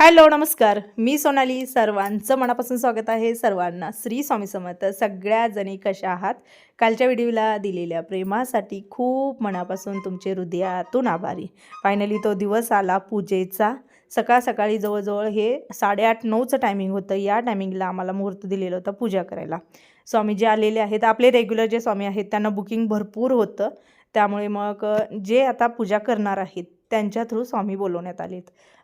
Hello नमस्कार. मी सोनाली. सर्वांचं मनापासून स्वागत आहे. सर्वांना श्री स्वामी समर्थ. सगळ्या जणी कशा आहात? कालच्या व्हिडिओला दिलेल्या प्रेमासाठी खूप मनापासून तुमचे हृदयातून आभारी. फायनली तो दिवस आला पूजेचा. सकाळ सकाळी जवळजवळ हे साडेआठ नऊचं टायमिंग होतं. या टायमिंगला आम्हाला मुहूर्त दिलेलं होतं पूजा करायला. स्वामी जे आलेले आहेत. आपले रेग्युलर जे स्वामी आहेत त्यांना बुकिंग भरपूर होतं. त्यामुळे मग जे आता पूजा करणार आहेत त्यांच्या थ्रू स्वामी बोलवण्यात आलेत.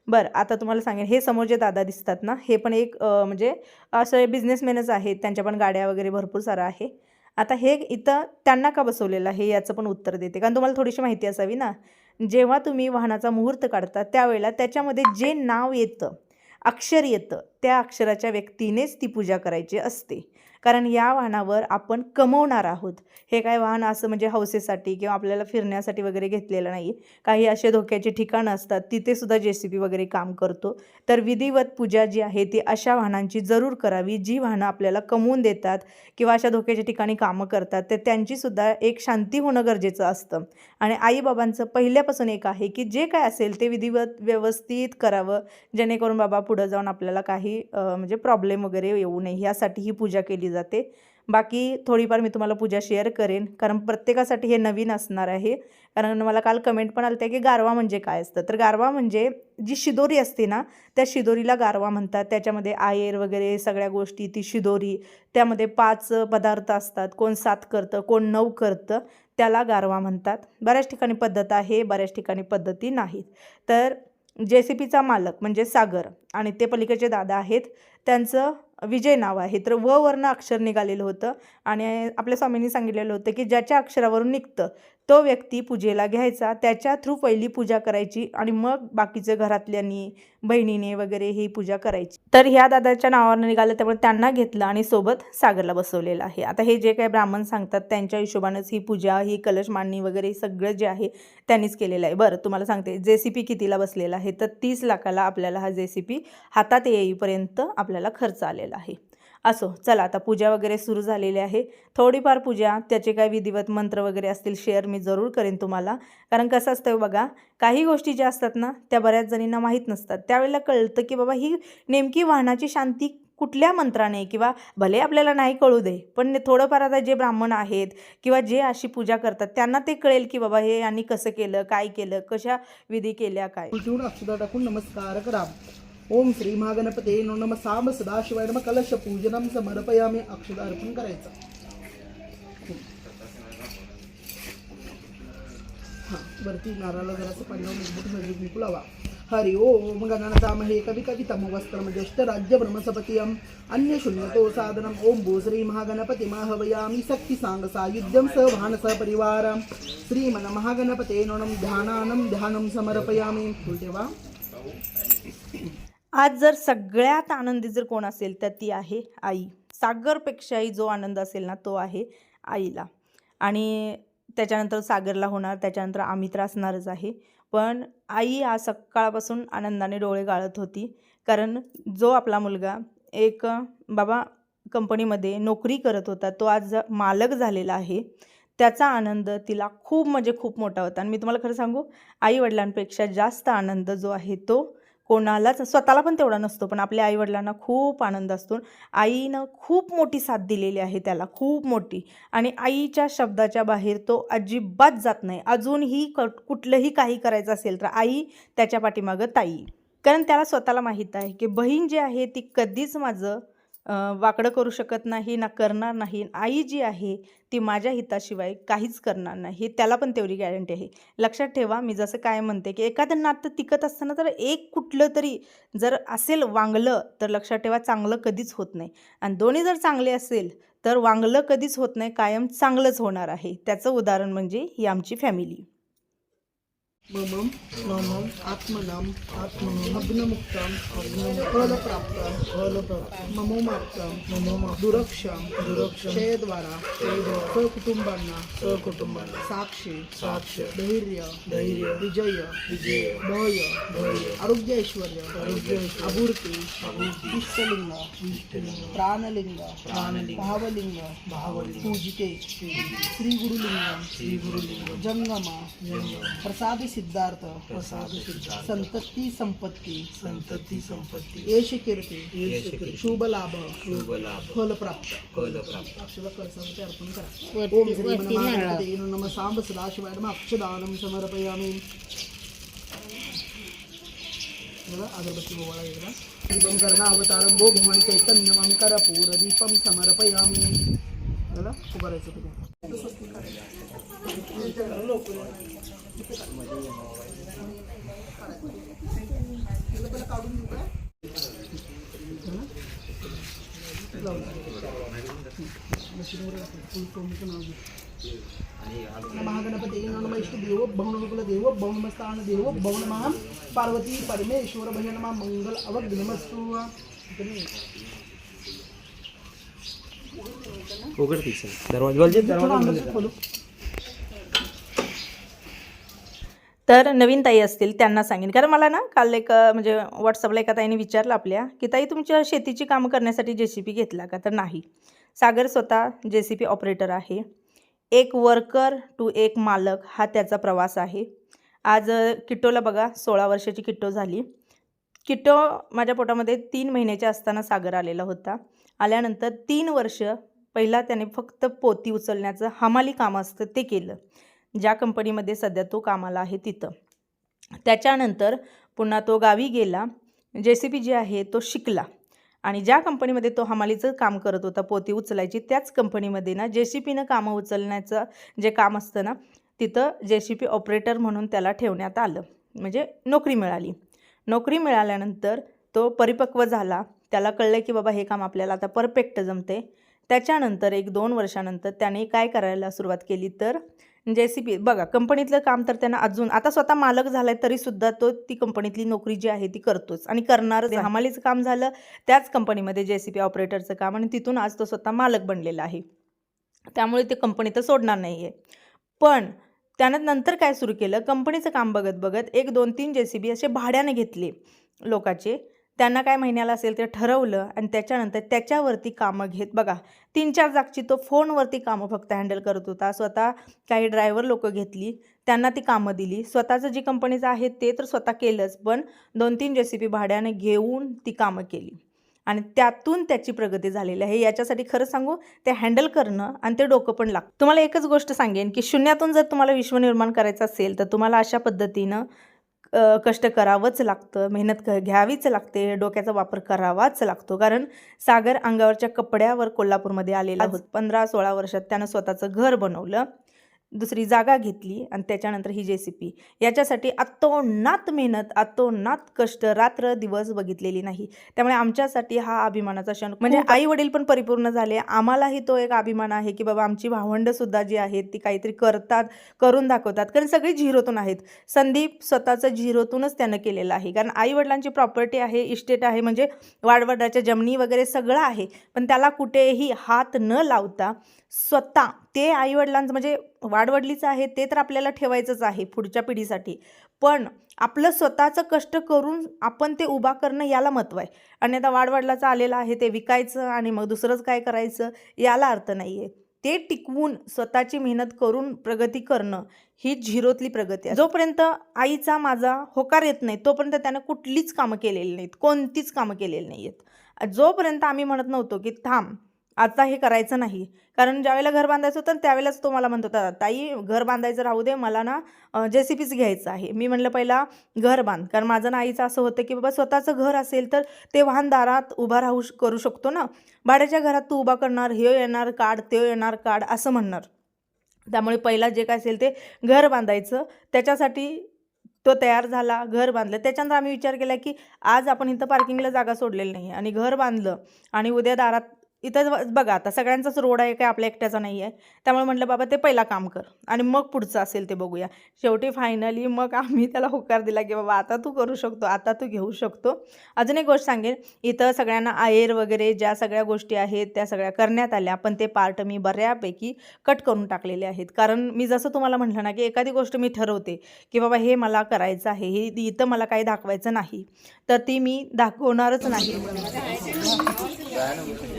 बरं आता तुम्हाला सांगेन. हे समोर जे दादा दिसतात ना हे पण एक म्हणजे असं बिझनेसमॅनच आहेत. त्यांच्या पण गाड्या वगैरे भरपूर सारं आहे. आता हे इथं त्यांना का बसवलेलं आहे? याचं पण उत्तर देते. कारण तुम्हाला थोडीशी माहिती असावी ना जेव्हा तुम्ही वाहनाचा मुहूर्त काढता त्यावेळेला त्याच्यामध्ये जे नाव येतं अक्षर येतं त्या अक्षराच्या व्यक्तीनेच ती पूजा करायची असते. कारण या वाहनावर आपण कमवणार आहोत. हे काय वाहन असं म्हणजे हौसेसाठी किंवा आपल्याला फिरण्यासाठी वगैरे घेतलेलं नाही. काही असे धोक्याचे ठिकाणं असतात तिथे सुद्धा जे सी बी वगैरे काम करतो. तर विधिवत पूजा जी आहे ती अशा वाहनांची जरूर करावी जी वाहनं आपल्याला कमवून देतात किंवा अशा धोक्याच्या ठिकाणी कामं करतात. तर त्यांचीसुद्धा एक शांती होणं गरजेचं असतं. आणि आईबाबांचं पहिल्यापासून एक आहे की जे काय असेल ते विधिवत व्यवस्थित करावं. जेणेकरून बाबा पुढं जाऊन आपल्याला काही म्हणजे प्रॉब्लेम वगैरे येऊ नये. यासाठी ही पूजा केली जाते. जाते. बाकी थोडीफार मी तुम्हाला पूजा शेअर करेन. कारण प्रत्येकासाठी हे नवीन असणार आहे. कारण मला काल कमेंट पण आलं की गारवा म्हणजे काय असतं? तर गारवा म्हणजे जी शिदोरी असते ना त्या शिदोरीला गारवा म्हणतात. त्याच्यामध्ये आयर वगैरे सगळ्या गोष्टी ती शिदोरी. त्यामध्ये पाच पदार्थ असतात. कोण सात करतं कोण नऊ करतं त्याला गारवा म्हणतात. बऱ्याच ठिकाणी पद्धत आहे बऱ्याच ठिकाणी पद्धती नाहीत. तर जे सी पीचा मालक म्हणजे सागर आणि ते पलीकडचे दादा आहेत. त्यांचं विजय नाव आहे. तर व वर्ण अक्षर निघालेलं होतं आणि आपल्या स्वामींनी सांगितलेलं होतं की ज्याच्या अक्षरावरून निघतं तो व्यक्ती पूजेला घ्यायचा त्याच्या थ्रू पहिली पूजा करायची आणि मग बाकीचं घरातल्यांनी बहिणीने वगैरे ही पूजा करायची. तर ह्या दादाच्या नावावर निघालं त्यामुळे त्यांना घेतलं आणि सोबत सागरला बसवलेलं आहे. आता हे जे काही ब्राह्मण सांगतात त्यांच्या हिशोबानंच ही पूजा ही कलश मांडणी वगैरे सगळं जे आहे त्यांनीच केलेलं आहे. बरं तुम्हाला सांगते जे सी पी कितीला बसलेला आहे? तर तीस लाखाला आपल्याला हा जे सी पी हातात येईपर्यंत आपल्याला खर्च आलेला आहे. असो चला आता पूजा वगैरे सुरू झालेली आहे. थोडीफार पूजा त्याचे काय विधिवत मंत्र वगैरे असतील शेअर मी जरूर करेन तुम्हाला. कारण कसं असतं बघा काही गोष्टी ज्या असतात ना त्या बऱ्याच जणींना माहीत नसतात. त्यावेळेला कळतं की बाबा ही नेमकी वाहनाची शांती कुठल्या मंत्राने किंवा भले आपल्याला नाही कळू दे पण थोडंफार आता जे ब्राह्मण आहेत किंवा जे अशी पूजा करतात त्यांना ते कळेल की बाबा हे यांनी कसं केलं काय केलं कशा विधी केल्या काय. टाकून नमस्कार करा. ओम श्री महागणपते नो नम साम सदाशिवाय नम कलश पूजनम समर्पयामी अक्षदा अर्पण करायचं. हा वरती नाराला जरासं पांढरा मजबूत म्हणजे लावा. हरि ओम गणनतामहे कवि कवितमवस्त्रम म्हणजे ज्येष्ठ राज्य ब्रह्मसपतियम अन्य शून्यतो साधनम ओम भू श्री महागणपती माहवयामी शक्ती सांग सायुध्यम स भान स श्रीमन महागणपते नोणम ध्यानानम ध्यानम समर्पयामी. फुल ठेवा आज जर सगळ्यात आनंदी जर कोण असेल तर ती आहे आई. सागरपेक्षाही जो आनंद असेल ना तो आहे आईला. आणि त्याच्यानंतर सागरला होणार त्याच्यानंतर आम्ही तर असणारच आहे. पण आई आज सकाळपासून आनंदाने डोळे गाळत होती. कारण जो आपला मुलगा एक बाबा कंपनीमध्ये नोकरी करत होता तो आज मालक झालेला आहे. त्याचा आनंद तिला खूप म्हणजे खूप मोठा होता. आणि मी तुम्हाला खरं सांगू आई वडिलांपेक्षा जास्त आनंद जो आहे तो कोणालाच स्वतःला पण तेवढा नसतो पण आपल्या आईवडिलांना खूप आनंद असतो. आईनं खूप मोठी साथ दिलेली आहे त्याला खूप मोठी. आणि आईच्या शब्दाच्या बाहेर तो अजिबात जात नाही. अजूनही क कुठलंही काही करायचं असेल तर आई त्याच्या पाठीमागं ताई. कारण त्याला स्वतःला माहीत आहे की बहीण जी आहे ती कधीच माझं वाकडं करू शकत नाही ना करणार नाही. आई जी आहे ती माझ्या हिताशिवाय काहीच करणार नाही. हे त्याला पण तेवढी गॅरंटी आहे. लक्षात ठेवा मी जसं काय म्हणते की एखादं नातं टिकत असताना तर एक कुठलं तरी जर असेल वांगलं तर लक्षात ठेवा चांगलं कधीच होत नाही. आणि दोन्ही जर चांगले असेल तर वांगलं कधीच होत नाही कायम चांगलंच होणार आहे. त्याचं उदाहरण म्हणजे ही आमची फॅमिली ममम ममम आत्मनम आत्मनम भग्नमुक्तम फलप्राप्तम फलप्राप्तम मम ममोम दुरक्षम दुरक्षम क्षेयद्वारा सकुटुंबांना सकुटुंबांना साक्षी साक्ष धैर्य धैर्य विजय विजय भय भय आरोग्य ऐश्वर्य आरोग्य अभूर्ती अभूर्ती इष्टलिंग इष्टलिंग प्राणलिंग प्राणलिंग भावलिंग भावलिंग पूजिते श्री गुरुलिंग श्री गुरुलिंग जंगमा जंगम प्रसाद सिद्धार्थ प्रसाद सिद्धार्थ. संतती संपत्ती. संतती संपत्ती. यश कीर्ती यश कीर्ती, शुभ लाभ शुभ लाभ फल प्राप्त फल प्राप्त अर्पण करा. ओम श्री नम. सांब सदाशिवाय नम. अक्षदानम समर्पयामी. अगरबत्ती गोवाळा एकदा दीपम करणा अवतारम भो भुवन दीपम समर्पयामी तुम्ही महागणपते नमैष्टदेव भवनकुलदेव भवनमस्तानदेव पार्वती परमेश्वर भजनमा मंगल अवग्नमस्तु उघड दरवाज़ा खोलो. तर नवीन ताई असतील त्यांना सांगेन. कारण मला ना काल एक म्हणजे व्हॉट्सअपला एका ताईने विचारलं आपल्या की ताई तुमच्या शेतीची कामं करण्यासाठी जे सी पी घेतला का? तर नाही. सागर स्वतः जे सी पी ऑपरेटर आहे. एक वर्कर टू एक मालक हा त्याचा प्रवास आहे. आज किट्टोला बघा सोळा वर्षाची किट्टो झाली. किट्टो माझ्या पोटामध्ये तीन महिन्याच्या असताना सागर आलेला होता. आल्यानंतर तीन वर्ष पहिला त्याने फक्त पोती उचलण्याचं हमाली काम असतं ते केलं. ज्या कंपनीमध्ये सध्या तो कामाला आहे तिथं. त्याच्यानंतर पुन्हा तो गावी गेला. जे सी पी जे आहे तो शिकला. आणि ज्या कंपनीमध्ये तो हमालीचं काम करत होता पोती उचलायची त्याच कंपनीमध्ये ना जे सी पीनं कामं उचलण्याचं जे काम असतं ना तिथं जे सी पी ऑपरेटर म्हणून त्याला ठेवण्यात आलं. म्हणजे नोकरी मिळाली. नोकरी मिळाल्यानंतर तो परिपक्व झाला. त्याला कळलं की बाबा हे काम आपल्याला आता परफेक्ट जमते त्याच्यानंतर एक दोन वर्षानंतर त्याने काय करायला सुरुवात केली तर जे सी पी बघा कंपनीतलं काम तर त्यांना अजून आता स्वतः मालक झालाय तरी सुद्धा तो ती कंपनीतली नोकरी जी आहे ती करतोच. आणि करणारच. हमालीचं काम झालं त्याच कंपनीमध्ये जे सी पी ऑपरेटरचं काम आणि तिथून आज तो स्वतः मालक बनलेला आहे. त्यामुळे ते कंपनी तर सोडणार नाही आहे पण त्यानं नंतर काय सुरू केलं? कंपनीचं काम बघत बघत एक दोन तीन जे सी बी असे भाड्याने घेतले लोकाचे. त्यांना काय महिन्याला असेल ते ठरवलं आणि त्याच्यानंतर त्याच्यावरती कामं घेत बघा तीन चार जागची तो फोनवरती कामं फक्त हँडल करत होता. स्वतः काही ड्रायव्हर लोकं घेतली त्यांना ती कामं दिली. स्वतःचं जी कंपनीचं आहे ते तर स्वतः केलंच पण दोन तीन जे सी पी भाड्याने घेऊन ती कामं केली. आणि त्यातून त्याची प्रगती झालेली आहे. याच्यासाठी खरं सांगू ते हँडल करणं आणि ते डोकं पण लागतं. तुम्हाला एकच गोष्ट सांगेन की शून्यातून जर तुम्हाला विश्व निर्माण करायचं असेल तर तुम्हाला अशा पद्धतीनं कष्ट करावंच लागतं मेहनत क घ्यावीच लागते डोक्याचा वापर करावाच लागतो. कारण सागर अंगावरच्या कपड्यावर कोल्हापूरमध्ये आलेला होता. पंधरा सोळा वर्षात त्यानं स्वतःचं घर बनवलं. दुसरी जागा घेतली आणि त्याच्यानंतर ही जे सी पी याच्यासाठी अतोनात मेहनत अतोनात कष्ट रात्र दिवस बघितलेली नाही. त्यामुळे आमच्यासाठी हा अभिमानाचा क्षण. म्हणजे आई वडील पण परिपूर्ण झाले. आम्हालाही तो एक अभिमान आहे की बाबा आमची भावंडं सुद्धा जी आहेत ती काहीतरी करतात करून दाखवतात. कारण सगळी झिरोतून आहेत. संदीप स्वतःचं झिरोतूनच त्यानं केलेलं आहे. कारण आई वडिलांची प्रॉपर्टी आहे इस्टेट आहे म्हणजे वाडवडाच्या जमिनी वगैरे सगळं आहे. पण त्याला कुठेही हात न लावता स्वतः ते आईवडिलांचं म्हणजे वाडवडलीचं आहे ते तर आपल्याला ठेवायचंच आहे पुढच्या पिढीसाठी. पण आपलं स्वतःचं कष्ट करून आपण ते उभा करणं याला महत्त्व आहे. आणि आता वाडवडलाचं आलेलं आहे ते विकायचं आणि मग दुसरंच काय करायचं याला अर्थ नाही आहे ते टिकवून स्वतःची मेहनत करून प्रगती करणं ही झिरोतली प्रगती आहे. जोपर्यंत आईचा माझा होकार येत नाही तोपर्यंत त्यानं कुठलीच कामं केलेली नाहीत कोणतीच कामं केलेली नाही आहेत जोपर्यंत आम्ही म्हणत नव्हतो की थांब आता हे करायचं नाही. कारण ज्यावेळेला घर बांधायचं होतं त्यावेळेलाच तो मला म्हणत होता ताई घर बांधायचं राहू दे मला ना जे सी पीच घ्यायचं आहे. मी म्हणलं पहिला घर बांध. कारण माझं ना आईचं असं होतं की बाबा स्वतःचं घर असेल तर ते वाहन दारात उभा राहू श- करू शकतो ना. भाड्याच्या घरात तू उभा करणार हे येणार काढ ते येणार काढ असं म्हणणार. त्यामुळे पहिला जे काय असेल ते घर बांधायचं. त्याच्यासाठी तो तयार झाला घर बांधलं. त्याच्यानंतर आम्ही विचार केला की आज आपण इथं पार्किंगला जागा सोडलेली नाही आणि घर बांधलं आणि उद्या दारात इथं बघा आता सगळ्यांचाच रोड आहे काय आपल्या एकट्याचा नाही आहे. त्यामुळे म्हटलं बाबा ते पहिला काम कर आणि मग पुढचं असेल ते बघूया. शेवटी फायनली मग आम्ही त्याला होकार दिला की बाबा आता तू करू शकतो आता तू घेऊ शकतो. अजून एक गोष्ट सांगेन इथं सगळ्यांना आयर वगैरे ज्या सगळ्या गोष्टी आहेत त्या सगळ्या करण्यात आल्या पण ते पार्ट मी बऱ्यापैकी कट करून टाकलेले आहेत. कारण मी जसं तुम्हाला म्हटलं ना की एखादी गोष्ट मी ठरवते की बाबा हे मला करायचं आहे हे इथं मला काही दाखवायचं नाही. तर ती मी दाखवणारच नाही.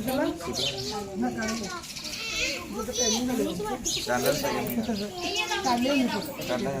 सोडा त्याची बाजरीची भाकरी सगळ्या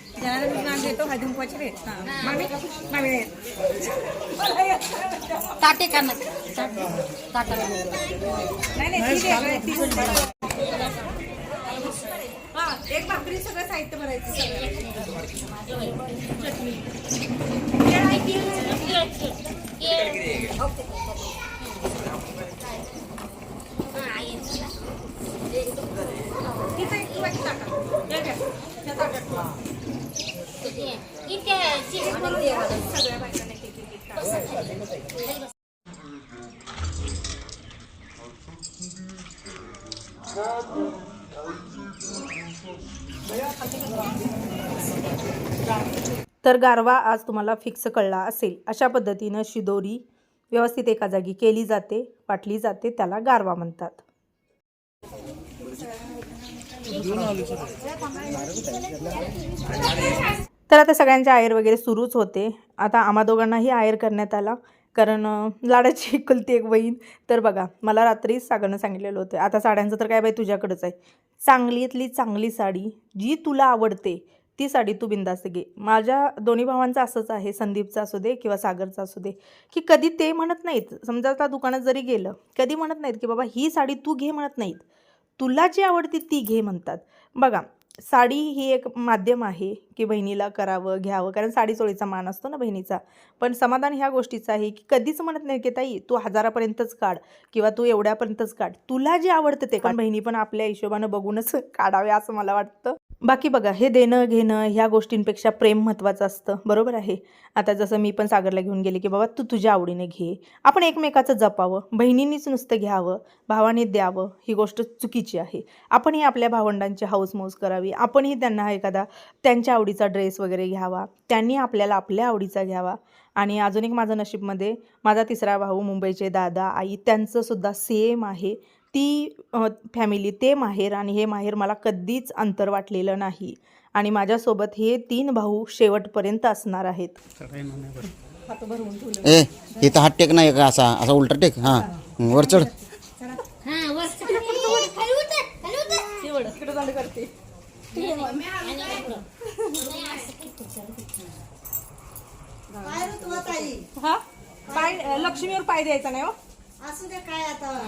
ताटे का एक भाकरी सगळं साहित्य भरायचं तर गारवा आज तुम्हाला फिक्स कळला असेल. अशा पद्धतीनं शिदोरी व्यवस्थित एका जागी केली जाते पाटली जाते त्याला गारवा म्हणतात. तर आता सगळ्यांचे आयर वगैरे सुरूच होते. आता आम्हा दोघांनाही आयर करण्यात आला. कारण लाडाची एकुलती एक बहीण. तर बघा मला रात्री सागरनं सांगितलेलं होतं आता साड्यांचं तर काय बाई तुझ्याकडंच आहे. चांगलीतली चांगली साडी जी तुला आवडते ती साडी तू बिंदास्त घे. माझ्या दोन्ही भावांचं असंच आहे संदीपचं असू दे किंवा सागरचं असू दे की कधी ते म्हणत नाहीत. समजा आता दुकानात जरी गेलं कधी म्हणत नाहीत की बाबा ही साडी तू घे म्हणत नाहीत. तुला जी आवडते ती घे म्हणतात. बघा साडी ही एक माध्यम आहे की बहिणीला करावं घ्यावं. कारण साडी चोळीचा मान असतो ना बहिणीचा. पण समाधान ह्या गोष्टीचं आहे की कधीच म्हणत नाही की ताई तू हजारापर्यंतच काढ किंवा तू एवढ्यापर्यंतच काढ. तुला जे आवडतं ते पण बहिणी पण आपल्या हिशोबानं बघूनच काढावे असं मला वाटतं. बाकी बघा हे देणं घेणं ह्या गोष्टींपेक्षा प्रेम महत्त्वाचं असतं. बरोबर आहे? आता जसं मी पण सागरला घेऊन गेले की बाबा तू तुझ्या आवडीने घे. आपण एकमेकाचं जपावं बहिणींनीच नुसतं घ्यावं भावाने द्यावं ही गोष्ट चुकीची आहे. आपणही आपल्या भावंडांची हाऊसमौज करावी. आपणही त्यांना एखादा त्यांच्या आवडीचा ड्रेस वगैरे घ्यावा. त्यांनी आपल्याला आपल्या आवडीचा घ्यावा. आणि अजून एक माझं नशीबमध्ये माझा तिसरा भाऊ मुंबईचे दादा आई त्यांचंसुद्धा सेम आहे. ती फॅमिली ते माहेर आणि हे माहेर मला कधीच अंतर वाटलेलं नाही. आणि माझ्यासोबत हे तीन भाऊ शेवटपर्यंत असणार आहेत. ए इथं हात टेक नाही का असा? असा उलटा टेक? हा. वर चढ. हा वर खाली उतर खाली उतर. हा? पाय लक्ष्मीवर पाय द्यायचा नाही हो. असू दे काय आता.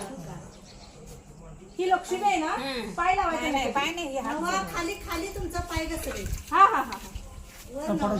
ही लक्ष्मी आहे ना पाय लावायचा नाही पाय नाही खाली खाली तुमचा पाय घसरेल. हा हा हा. वर नवा.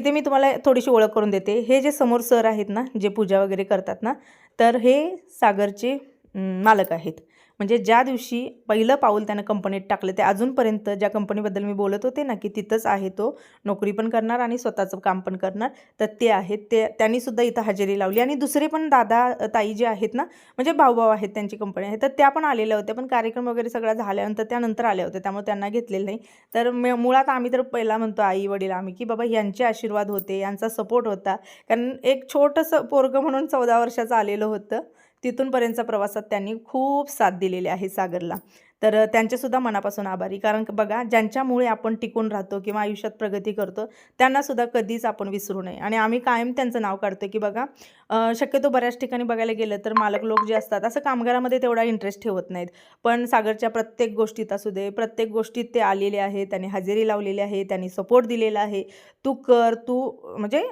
इथे मी तुम्हाला थोडीशी ओळख करून देते. हे जे समोर सर आहेत ना जे पूजा वगैरे करतात ना तर हे सागरचे मालक आहेत. म्हणजे ज्या दिवशी पहिलं पाऊल त्यानं कंपनीत टाकलं ते अजूनपर्यंत ज्या कंपनीबद्दल मी बोलत होते ना की तिथंच आहे तो नोकरी पण करणार आणि स्वतःचं काम पण करणार तर ते आहेत. ते त्यांनीसुद्धा इथं हजेरी लावली. आणि दुसरे पण दादा ताई जे आहेत ना म्हणजे भाऊभाऊ आहेत त्यांची कंपनी आहे तर त्या पण आलेल्या होत्या. पण कार्यक्रम वगैरे सगळा झाल्यानंतर त्यानंतर आल्या होत्या त्यामुळे त्यांना घेतलेलं नाही. तर म मुळात आम्ही तर पहिला म्हणतो आई वडील आम्ही की बाबा यांचे आशीर्वाद होते यांचा सपोर्ट होता. कारण एक छोटंसं पोरगं म्हणून चौदा वर्षाचं आलेलं होतं. तिथूनपर्यंतचा प्रवासात त्यांनी खूप साथ दिलेली आहे सागरला. तर त्यांचेसुद्धा मनापासून आभारी. कारण बघा ज्यांच्यामुळे आपण टिकून राहतो किंवा आयुष्यात प्रगती करतो त्यांनासुद्धा कधीच आपण विसरू नये. आणि आम्ही कायम त्यांचं नाव काढतो की बघा शक्यतो बऱ्याच ठिकाणी बघायला गेलं तर मालक लोक जे असतात असं कामगारामध्ये तेवढा इंटरेस्ट ठेवत नाहीत. पण सागरच्या प्रत्येक गोष्टीत असू दे प्रत्येक गोष्टीत ते आलेले आहे त्यांनी हजेरी लावलेली आहे त्यांनी सपोर्ट दिलेला आहे. तू कर तू म्हणजे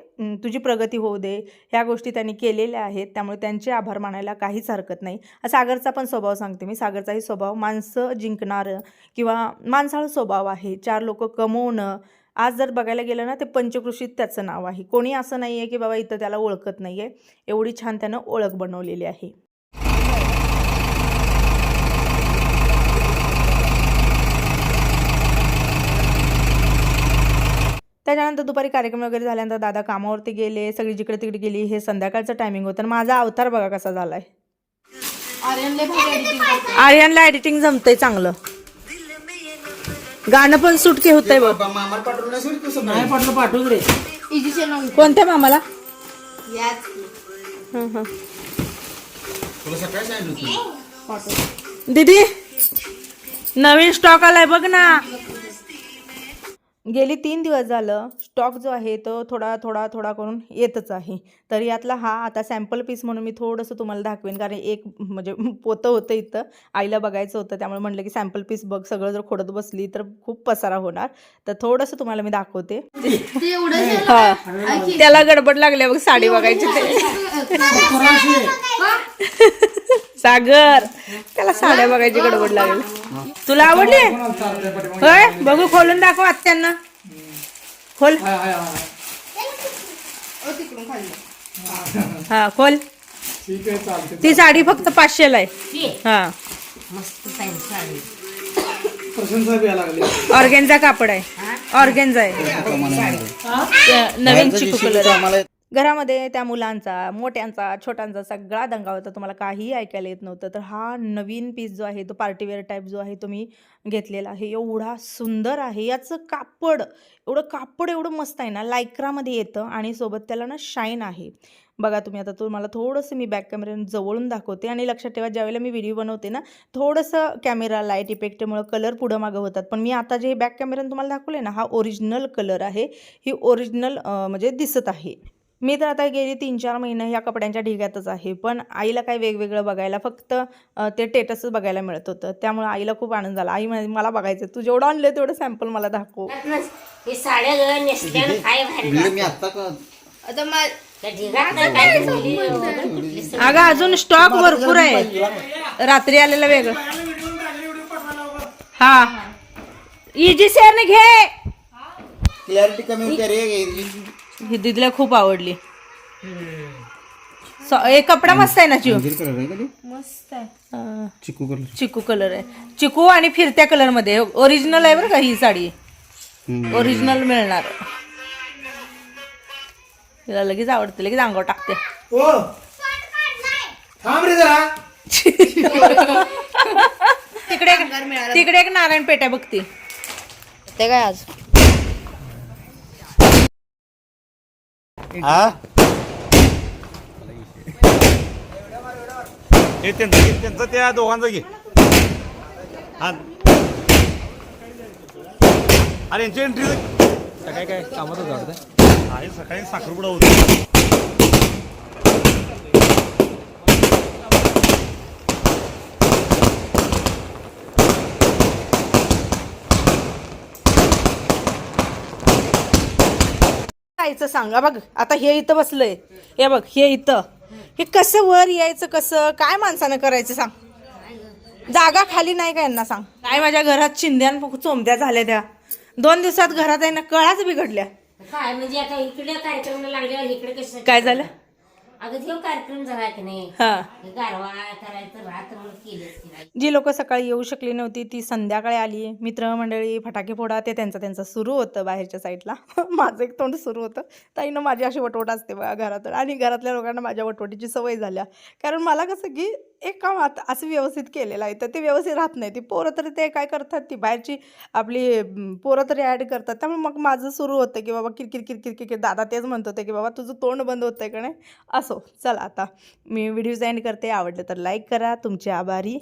तुझी प्रगती होऊ दे ह्या गोष्टी त्यांनी केलेल्या आहेत त्यामुळे त्यांचे आभार मानायला काहीच हरकत नाही. सागरचा पण स्वभाव सांगते मी. सागरचाही स्वभाव माणसं जिंकणारं किंवा माणसाळ स्वभाव आहे चार लोक कमवणं आज जर बघायला गेलं ना ते पंचकृषीत त्याचं नाव आहे. कोणी असं नाही आहे की बाबा इथं त्याला ओळखत नाही आहे एवढी छान त्यानं ओळख बनवलेली आहे. त्याच्यानंतर दुपारी कार्यक्रम वगैरे झाल्यानंतर दादा कामावरती गेले सगळी जिकडे तिकडे गेली हे संध्याकाळचं टायमिंग होतं. आणि माझा अवतार बघा कसा झाला आहे आर्यनला एडिटिंग जमतंय चांगलं. गाणं पण सुटके होतंय बघ. नाही पाठलं पाठवून रे कोणत्या मामाला? हं, हं. दीदी नवीन स्टॉक आलाय बघ ना. गेली तीन दिवस झालं स्टॉक जो आहे तो थोडा थोडा थोडा करून येतच आहे. तर यातला हा आता सॅम्पल पीस म्हणून मी थोडंसं तुम्हाला दाखवेन कारण एक म्हणजे पोतं होतं इथं. आईला बघायचं होतं त्यामुळे म्हटलं की सॅम्पल पीस बघ सगळं जर खोडत बसली तर खूप पसारा होणार. तर थोडंसं तुम्हाला मी दाखवते. त्याला गडबड लागल्या बघ साडी बघायची सागर. त्याला साड्या बघायची गडबड लागली. तुला आवडली? होय? बघू खोलून दाखव आत्यांना. खोल. हा खोल. ती साडी फक्त पाचशेला आहे. हा. ऑर्गेनचा कापड आहे. ऑर्गेनचा आहे. नवीन चिकू कलर आम्हाला घरामध्ये त्या मुलांचा मोठ्यांचा छोट्यांचा सगळा दंगा होता. तुम्हाला काहीही ऐकायला येत नव्हतं. तर हा नवीन पीस जो आहे तो पार्टीवेअर टाईप जो आहे तुम्ही घेतलेला आहे. एवढा सुंदर आहे. याचं कापड एवढं कापड एवढं मस्त आहे ना. लायक्रामध्ये येतं आणि सोबत त्याला ना शाईन आहे. बघा तुम्ही आता तुम्हाला थोडंसं मी बॅक कॅमेऱ्यानं जवळून दाखवते आणि लक्षात ठेवा ज्यावेळेला मी व्हिडिओ बनवते ना थोडंसं कॅमेरा लाइट इफेक्टमुळं कलर पुढं मागं होतात. पण मी आता जे बॅक कॅमेऱ्यानं तुम्हाला दाखवले ना हा ओरिजिनल कलर आहे. ही ओरिजिनल म्हणजे दिसत आहे. मी तर आता गेली तीन चार महिने ह्या कपड्यांच्या ढिग्यातच आहे. पण आईला काय वेगवेगळं बघायला फक्त ते टेटसच बघायला मिळत होतं. त्यामुळे आईला खूप आनंद झाला. आई म्हणे मला बघायचं तू जेवढं आणलं तेवढं सॅम्पल मला दाखव. हे. अगं अजून स्टॉक भरपूर आहे. रात्री आलेलं वेगळं. हा. इजी शेअरने घे. क्लॅरिटी कमी होते रे ही दिदीला खूप आवडली. स- हे कपडा मस्त आहे ना चिव कलर आहे का ते? अं, चिकू कलर चिकू कलर आहे. चिकू आणि फिरत्या कलरमध्ये. ओरिजिनल आहे बरं का ही साडी? ओरिजिनल मिळणार. तिला लगेच आवडते लगेच अंगावर टाकते. हो थांब रे जरा. तिकडे एक- तिकडे एक नारायण पेठ आहे बघती. ते काय आज? हा? हे त्यांचं घे त्यांचं त्या दोघांचं घे. हा. अरे यांची एंट्री काय कामात होतं वाटतं आहे सकाळी साखरपुडा होती. जायचं सांगा. बघ आता हे इथं बसलंय. हे बघ हे इथं. हे कसं वर यायचं कसं काय माणसानं करायचं सांग. जागा खाली नाही का यांना सांग. काय माझ्या घरात चिंध्यान चोमत्या झाल्या त्या. दोन दिवसात घरात आहे ना कळाच बिघडल्या. काय म्हणजे आता इकडे कार्यक्रम लागल्यावर इकडे कसं काय झालं? अगं तो कार्यक्रम झाला की नाही? हा. गारवा करायचं रात्र केलंच की नाही. जी लोक सकाळी येऊ शकली नव्हती ती संध्याकाळी आली. मित्रमंडळी फटाके फोडा ते त्यांचं त्यांचं सुरू होतं बाहेरच्या साईडला. माझं एक तोंड सुरू होतं. ताईनं माझी अशी वटवट असते बघा घरात आणि घरातल्या लोकांना माझ्या वटवटीची सवय झाल्या. कारण मला कसं की एक काम आता असं व्यवस्थित केलेलं आहे. तर ते व्यवस्थित राहत नाही. ती पोरं तरी ते काय करतात ती बाहेरची आपली पोरं तरी ॲड करतात. त्यामुळे मग माझं सुरू होतं की बाबा किरकिर किरकिर किरकिर. दादा तेच म्हणत होते की बाबा तुझं तोंड बंद होतं आहे का नाही? असो चला आता मी व्हिडिओज एंड करते. आवडलं तर लाईक करा. तुमचे आभारी.